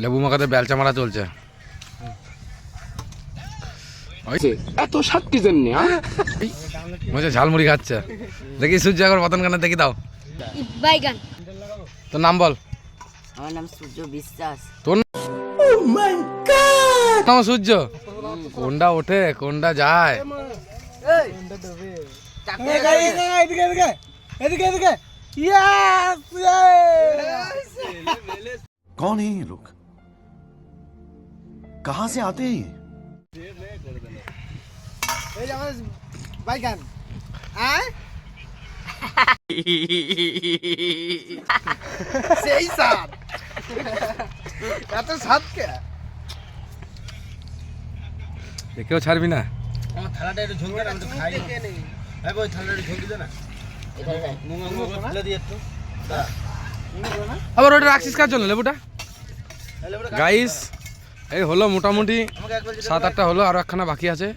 লেবু মাখাতে বেলচা মারা চলছে। এত স্বাদ কি জন্য মজা হ্যাঁ? ঝালমুড়ি খাচ্ছে। দেখি পতন দেখি দাও। বাইগান। তোর নাম বল। আমার নাম সূর্য বিশ্বাস। তোর oh সূর্য। কোনটা ওঠে কোনটা যায়? এই! লোক कहां से आते हैं ये বাইগান আয় সেই স্বাদ এত স্বাদ কে দেখেও ছাড়বি না থালাটা একটু ঝোল আমি তো খাই ভাই ওই থালাটা একটু ঝোল দিতে না মুঙ্গা মুঙ্গা তুলে দিয়ে একটু আবার ওটা রাখছিস কার জন্য লেবুটা গাইস এই হলো মোটামুটি সাত আটটা হলো আরও একখানা বাকি আছে।